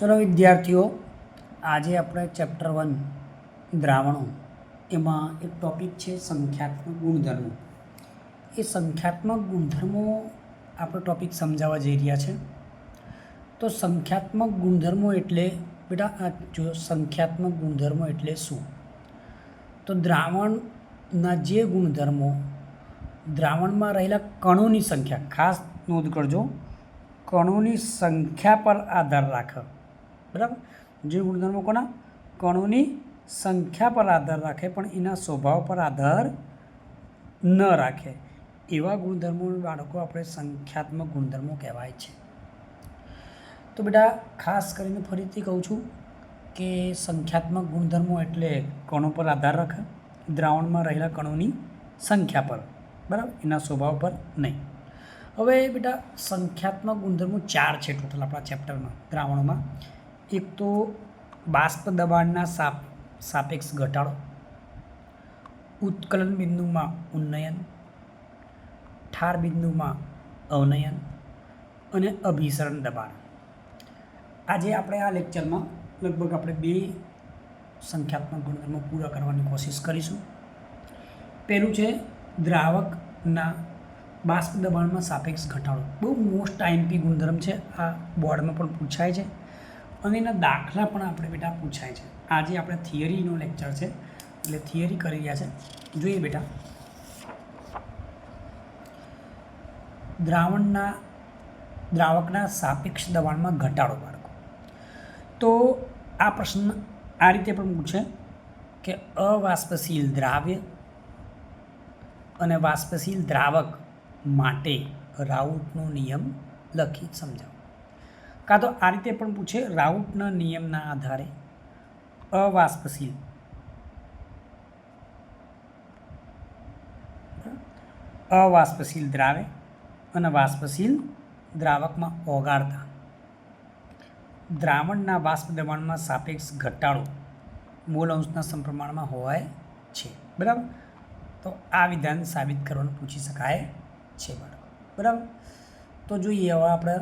ચલો વિદ્યાર્થીઓ, આજે આપણે ચેપ્ટર વન દ્રાવણો. એમાં એક ટોપિક છે સંખ્યાત્મક ગુણધર્મો. એ સંખ્યાત્મક ગુણધર્મો આપણો ટોપિક સમજાવવા જઈ રહ્યા છે. તો સંખ્યાત્મક ગુણધર્મો એટલે, બેટા, આ જો સંખ્યાત્મક ગુણધર્મો એટલે શું? તો દ્રાવણના જે ગુણધર્મો, દ્રાવણમાં રહેલા કણોની સંખ્યા, ખાસ નોંધ કરજો, કણોની સંખ્યા પર આધાર રાખે. બરાબર? જે ગુણધર્મો કોના? કણોની સંખ્યા પર આધાર રાખે, પણ એના સ્વભાવ પર આધાર ન રાખે. એવા ગુણધર્મો બાળકો આપણે સંખ્યાત્મક ગુણધર્મો કહેવાય છે. તો બેટા, ખાસ કરીને ફરીથી કહું છું કે સંખ્યાત્મક ગુણધર્મો એટલે કણો પર આધાર રાખે, દ્રાવણમાં રહેલા કણોની સંખ્યા પર, બરાબર? એના સ્વભાવ પર નહીં. હવે બેટા, સંખ્યાત્મક ગુણધર્મો ચાર છે ટોટલ આપણા ચેપ્ટરમાં દ્રાવણોમાં. એક તો બાષ્પ દબાણના સાપ, સાપેક્ષ ઘટાડો, ઉત્કલન બિંદુમાં ઉન્નયન, ઠાર બિંદુમાં અવનયન અને અભિસરણ દબાણ. આજે આપણે આ લેક્ચરમાં લગભગ આપણે બે સંખ્યાત્મક ગુણધર્મો પૂરા કરવાની કોશિશ કરીશું. પહેલું છે દ્રાવકના બાષ્પ દબાણમાં સાપેક્ષ ઘટાડો. બહુ મોસ્ટ આઈએમપી ગુણધર્મ છે. આ બોર્ડમાં પણ પૂછાય છે. અને એના દાખલા પણ આપણે બેટા પૂછાય છે. આજે આપણે થિયરીનો લેક્ચર છે. એટલે થિયરી કરી રહ્યા છે. જોઈએ બેટા. દ્રાવણના, દ્રાવકના સાપેક્ષ દબાણમાં ઘટાડો બાળકો તો આ પ્રશ્ન આ રીતે પણ પૂછે કે અવાષ્પશીલ દ્રાવ્ય અને વાષ્પશીલ દ્રાવક માટે રાઉટનો નિયમ લખી સમજાવો. કાં તો આ રીતે પણ પૂછે, રાઉટના નિયમના આધારે. અવાસ્પશીલ અવાષ્પશીલ દ્રાવે અને વાષ્પશીલ દ્રાવકમાં ઓગાળતા. દ્રાવણના વાષ્પ દબાણમાં સાપેક્ષ ઘટાડો મૂળ અંશના સમપ્રમાણમાં હોય છે. બરાબર? તો આ વિધાન સાબિત કરવાનું પૂછી શકાય છે બાળકો. બરાબર? તો જોઈએ હવે આપણે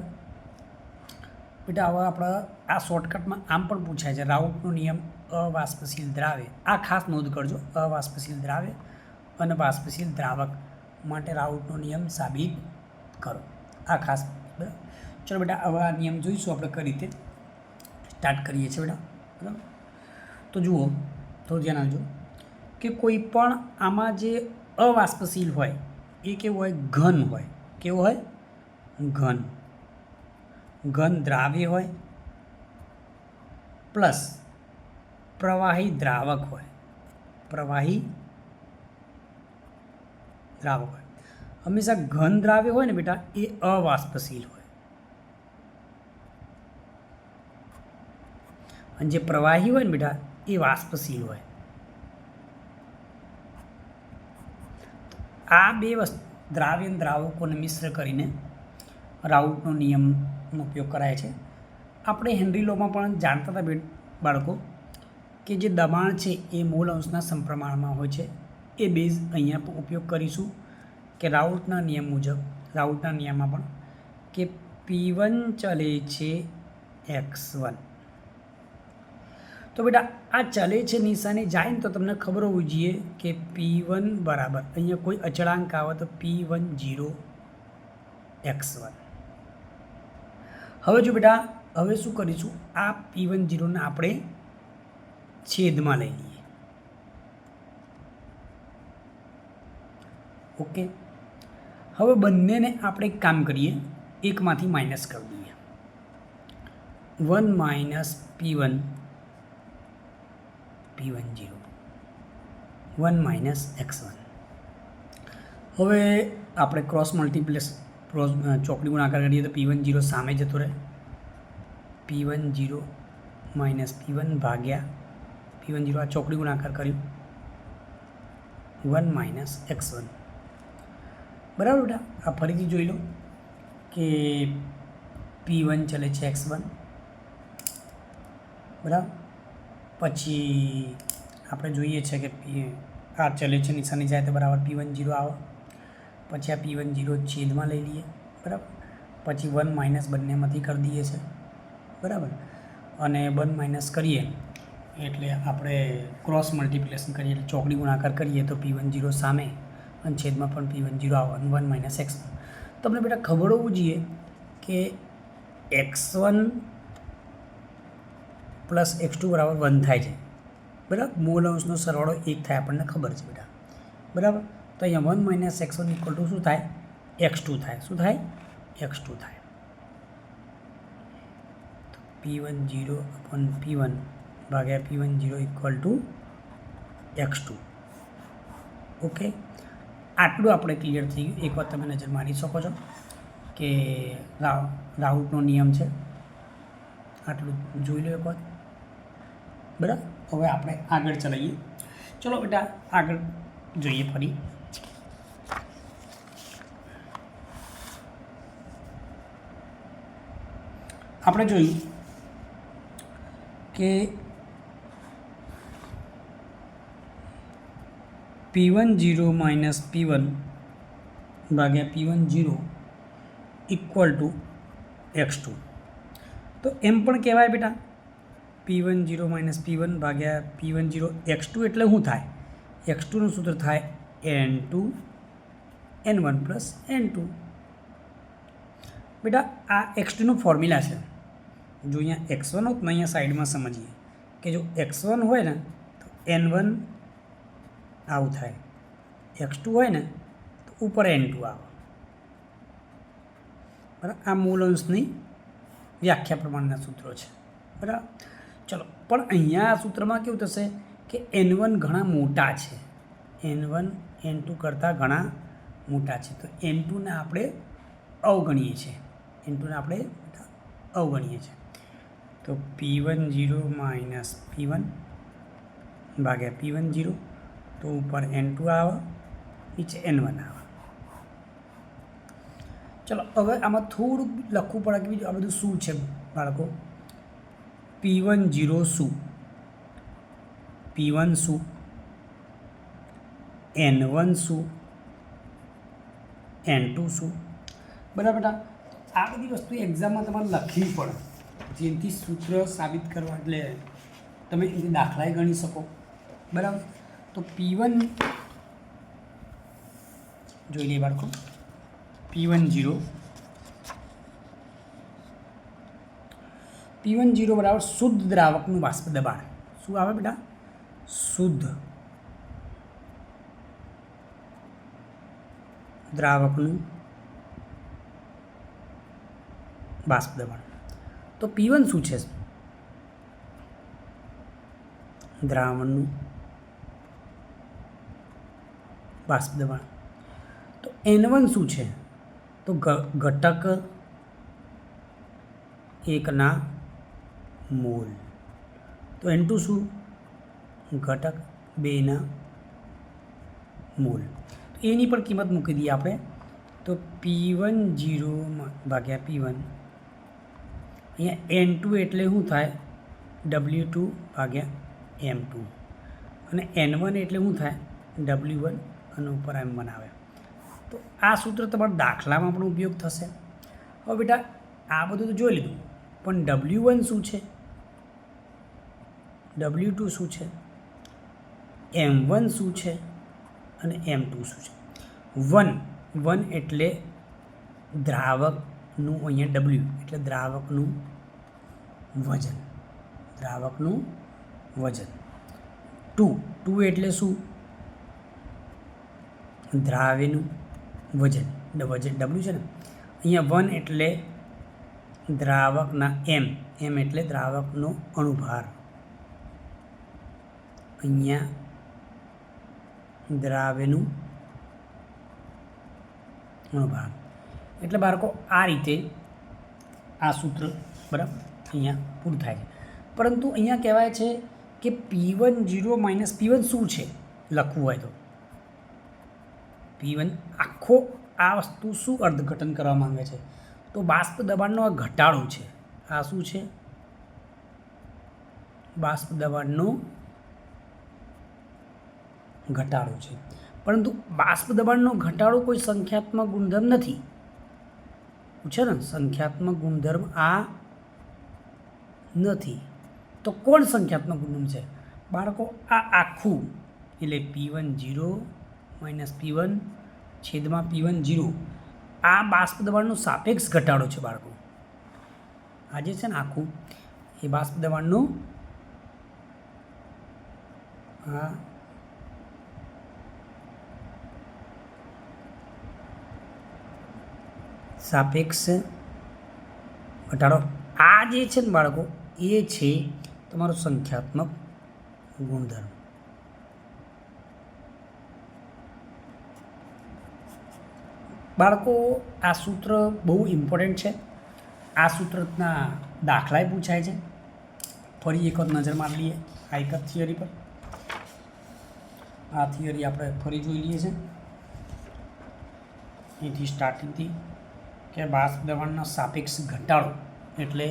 બેટા, હવે આપણે આ શોર્ટકટમાં આમ પણ પૂછાય છે, રાઉટનો નિયમ અવાષ્પશીલ દ્રાવે આ ખાસ નોંધ કરજો, અવાષ્પશીલ દ્રાવે અને વાસ્પશીલ દ્રાવક માટે રાઉટનો નિયમ સાબિત કરો. આ ખાસ ચલો બેટા, હવે આ નિયમ જોઈશું આપણે કઈ રીતે સ્ટાર્ટ કરીએ છીએ બેટા. બરાબર? તો જુઓ, તો ધ્યાન આપજો કે કોઈ પણ આમાં જે અવાષ્પશીલ હોય, એ કેવું હોય? ઘન હોય. કેવું હોય? ઘન. ઘન દ્રાવ્ય હોય, પ્લસ પ્રવાહી દ્રાવક હોય. પ્રવાહી દ્રાવક હોય. હંમેશા ઘન દ્રાવ્ય હોય ને બેટા, એ અવાષ્પશીલ હોય. અને જે પ્રવાહી હોય ને બેટા, એ વાષ્પશીલ હોય. આ બે વસ્તુ દ્રાવ્ય દ્રાવકોને મિશ્ર કરીને રાઉટનો નિયમનો ઉપયોગ કરાય છે. આપણે હેનરી લોમાં પણ જાણતા હતા બાળકો કે જે દબાણ છે એ મૂળ અંશના સમપ્રમાણમાં હોય છે. એ બેઝ અહીંયા ઉપયોગ કરીશું કે રાઉટના નિયમ મુજબ, રાઉટના નિયમમાં પણ કે પી વન ચલે છે એક્સ વન. તો બેટા, આ ચલે છે નિશાની જાય ને તો તમને ખબર હોવી જોઈએ કે પી વન બરાબર. અહીંયા કોઈ અચળાંક આવે તો P one zero X one. હવે જો બેટા, હવે શું કરીશું? આ પી વન જીરોને આપણે છેદમાં લઈ લઈએ. ઓકે? હવે બંનેને આપણે એક કામ કરીએ. એકમાંથી માઇનસ કરી દઈએ. One minus P one P one zero one minus X one હવે આપણે ક્રોસ મલ્ટીપ્લેસ ક્રોસ ચોકડી ગુણાકાર કરીએ તો પી વન જીરો સામે જતો રહે. P one zero minus P one ભાગ્યા પી વન જીરો આ ચોકડી ગુણાકાર કર્યું. વન માઇનસ એક્સ વન બરાબર બેટા? આ ફરીથી જોઈ લો કે પી વન ચલે છે એક્સ વન બરાબર? પછી આપણે જોઈએ છે કે પી આ ચલે છે, નિશાની જાય તો બરાબર પી વન જીરો આવે. પછી આ પી વન જીરો છેદમાં લઈ લઈએ, બરાબર? પછી વન માઇનસ બંનેમાંથી કરી દઈએ છે બરાબર? અને વન માઇનસ કરીએ, એટલે આપણે ક્રોસ મલ્ટિપ્લેશન કરીએ, એટલે ચોકડી ગુણાકાર કરીએ તો પી વન જીરો સામે અને છેદમાં પણ પી વન જીરો આવે વન માઇનસ એક્સ તમને બેટા ખબર હોવું જોઈએ કે X one plus X two બરાબર વન થાય છે. બરાબર? મૂળ અંશનો સરવાળો એક થાય, આપણને ખબર છે બેટા. બરાબર? તો અહીંયા one minus X one equal to શું થાય? એક્સ ટુ થાય. શું થાય? એક્સ ટુ થાય. P one zero upon P one ભાગ્યા P one zero equal to X two. Okay? આટલું આપણે ક્લિયર થઈ ગયું. એક વાર તમે નજર મારી શકો છો કે રાઉટનો નિયમ છે. આટલું જોઈ લો એક વાર બરાબર? હવે આપણે આગળ ચલાવીએ. ચલો બેટા, આગળ જોઈએ ફરી. આપણે જોયું કે P one zero minus P one ભાગ્યા P one zero equal to X two તો એમ પણ કહેવાય બેટા P one zero minus P one ભાગ્યા P one zero X two એટલે શું થાય? એક્સ ટુનું સૂત્ર થાય N two N one plus N two બેટા, આ એક્સ ટુનું ફોર્મ્યુલા છે. જો અહીંયા એક્સ વન હોત ને અહીંયા સાઈડમાં સમજીએ કે જો એક્સ વન હોય ને, તો એન વન આવું થાય. એક્સ ટુ હોય ને, તો ઉપર એન ટુ આવે. બરાબર? આ મૂળ અંશની વ્યાખ્યા પ્રમાણના સૂત્રો છે. બરાબર? ચલો, પણ અહીંયા આ સૂત્રમાં કેવું થશે કે એન વન ઘણા મોટા છે. એન વન એન ટુ કરતાં ઘણા મોટા છે. તો એન ટુને આપણે અવગણીએ છીએ. એન ટુને આપણે અવગણીએ છીએ. તો P one zero minus P one ભાગ્યા પી વન જીરો તો ઉપર એન ટુ આવે, નીચે એન વન આવે. ચલો, હવે આમાં થોડુંક લખવું પડે કે બીજું આ બધું શું છે બાળકો? પી વન જીરો શું? પી વન શું? એન વન શું? એન ટુ શું? બરાબર આ બધી વસ્તુ એક્ઝામમાં તમારે લખવી પડે. જેથી સૂત્ર સાબિત કરવા એટલે તમે એ દાખલાએ ગણી શકો. બરાબર? તો પી વન જોઈ લઈએ બાળકો. P one zero P one zero બરાબર શુદ્ધ દ્રાવકનું બાષ્પ દબાણ. શું આવે બેટા? શુદ્ધ દ્રાવકનું બાષ્પ દબાણ. તો પી વન શું છે? દ્રાવણનું બાષ્પ દબાણ. તો એન વન શું છે? તો ઘટક એકના મોલ. તો એન ટુ શું? ઘટક બેના મોલ. એની પણ કિંમત મૂકી દઈએ આપણે. તો પી વન જીરો ભાગ્યા પી વન અહીંયા એન ટુ એટલે શું થાય? ડબલ્યુ ટુ ભાગ્યા એમ ટુ અને એન વન એટલે શું થાય? ડબલ્યુ વન અને ઉપર એમ વન આવે. તો આ સૂત્ર તમારા દાખલામાં પણ ઉપયોગ થશે. હવે બેટા, આ બધું તો જોઈ લીધું. પણ ડબલ્યુ વન શું છે? ડબલ્યુ ટુ શું છે? એમ વન શું છે? અને એમ ટુ શું છે? વન વન એટલે દ્રાવકનું અહીંયા ડબલ્યુ એટલે દ્રાવકનું વજન. દ્રાવકનું વજન. ટુ ટુ એટલે શું? દ્રાવ્યનું વજન. વજન ડબલ્યુ છે ને. અહીંયા વન એટલે દ્રાવકના એમ એમ એટલે દ્રાવકનો અણુભાર. અહીંયા દ્રાવ્યનું અણુભાર. એટલે બાળકો આ રીતે આ સૂત્ર બરાબર અહીંયા પૂરું થાય છે. પરંતુ અહીંયા કહેવાય છે કે P one zero minus P one શું છે? લખવું હોય તો. પી વન આખો આ વસ્તુ શું અર્થઘટન કરવા માંગે છે? તો બાષ્પ દબાણનો આ ઘટાડો છે. આ શું છે? બાષ્પ દબાણનો ઘટાડો છે. પરંતુ બાષ્પ દબાણનો ઘટાડો કોઈ સંખ્યાત્મક ગુણધર્મ નથી. છે ને સંખ્યાત્મક ગુણધર્મ આ નથી. તો કોણ સંખ્યાત્મક ગુણધર્મ છે? બાળકો, આ આખું, એટલે P one zero minus P one છેદમાં પી વન જીરો આ બાષ્પ દબાણનો સાપેક્ષ ઘટાડો છે બાળકો. આ જે છે ને આખું એ બાષ્પ દબાણનું આ સાપેક્ષ ઘટાડો. આ જે છે ને બાળકો, એ છે તમારો સંખ્યાત્મક ગુણધર્મ. બાળકો, આ સૂત્ર બહુ ઇમ્પોર્ટન્ટ છે. આ સૂત્રના દાખલાએ પૂછાય છે. ફરી એક વખત નજર મારી લઈએ આ એક જ થિયરી પર. આ થિયરી આપણે ફરી જોઈ લઈએ છીએ. અહીંથી સ્ટાર્ટિંગથી કે બાષ્પ દબાણનો સાપેક્ષ ઘટાડો એટલે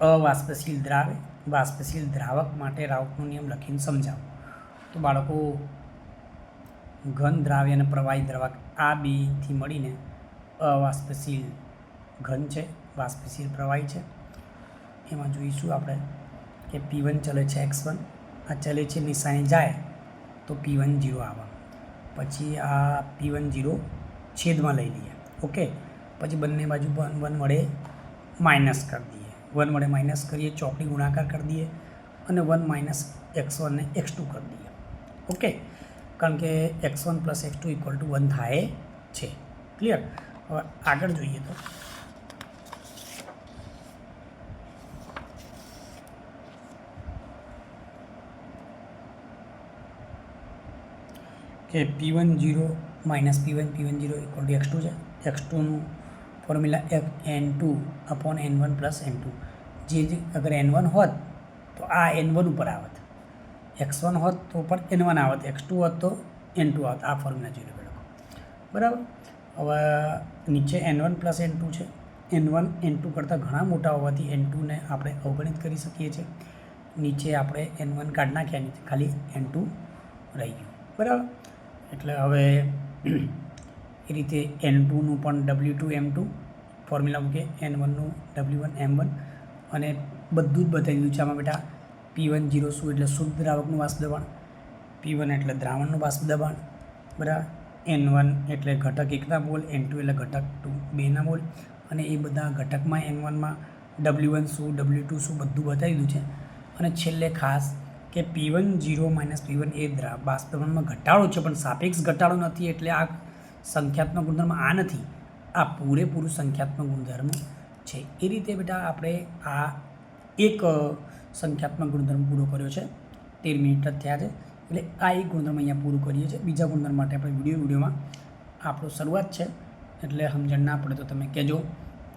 અવાષ્પશીલ દ્રાવે બાષ્પશીલ દ્રાવક માટે રાઉટનો નિયમ લખીને સમજાવો. તો બાળકો, ઘન દ્રાવ્ય અને પ્રવાહી દ્રાવક આ બેથી મળીને અવાષ્પશીલ ઘન છે બાષ્પશીલ પ્રવાહી છે. એમાં જોઈશું આપણે કે પી વન ચલે છે એક્સ વન, આ ચલે છે નિશાની જાય તો પી વન જીરો આવે પછી આ પી વન જીરો છેદમાં લઈ લઈએ. ઓકે? પછી બંને બાજુ વન વન વડે માઇનસ કરી દઈએ. વન વડે માઇનસ કરીએ ચોકડી ગુણાકાર કરી દઈએ અને વન માઇનસ એક્સ વનને એક્સ ટુ કરી દઈએ. ઓકે કારણ કે X one plus X two equal to one થાય છે. ક્લિયર હવે આગળ જોઈએ તો. કે P one zero minus P one P one zero equal to X two છે. X ટુનું formula F N two upon N one plus N two જે અગર એન વન હોત, તો આ એન વન ઉપર આવત. એક્સ વન હોત, તો પણ એન વન આવત. એક્સ ટુ હોત, તો એન ટુ આવત. આ ફોર્મ્યુલા જોઈ લો બરાબર? હવે નીચે N one plus N two છે. એન વન એન ટુ કરતાં ઘણા મોટા હોવાથી એન ટુને આપણે અવગણિત કરી શકીએ છીએ. નીચે આપણે એન વન કાઢ નાખ્યા. ખાલી એન ટુ રહી ગયું. બરાબર? એટલે હવે એ રીતે એન ટુનું પણ W two M two formula મૂકે એન વનનું ડબલ્યુ વન એમ વન અને બધું જ બતાવી દીધું છે આમાં બેટા. પી વન જીરો શું એટલે શુદ્ધ દ્રાવકનું બાષ્પ દબાણ. પી વન એટલે દ્રાવણનું બાષ્પ દબાણ. બરાબર? એન વન એટલે ઘટક એકના મોલ એન ટુ એટલે ઘટક ટુ, બેના મોલ. અને એ બધા ઘટકમાં એન વનમાં ડબલ્યુ વન શું ડબલ્યુ ટુ શું બધું બતાવી દીધું છે. અને છેલ્લે ખાસ કે P one zero minus P one એ દ્રા બાષ્પ ઘટાડો છે, પણ સાપેક્ષ ઘટાડો નથી એટલે આ સંખ્યાત્મક ગુણધર્મ આ નથી. આ પૂરેપૂરું સંખ્યાત્મક ગુણધર્મ છે. એ રીતે બેટા આપણે આ એક સંખ્યાત્મક ગુણધર્મ પૂરો કર્યો છે. તેર મિનિટ જ થયા છે. એટલે આ એક ગુણધર્મ અહીંયા પૂરું કરીએ છીએ. બીજા ગુણધર્મ માટે આપણે વીડિયો, વિડીયોમાં આપણો શરૂઆત છે. એટલે સમજણ ના પડે તો તમે કહેજો.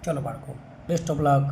ચલો બાળકો બેસ્ટ ઓફ લક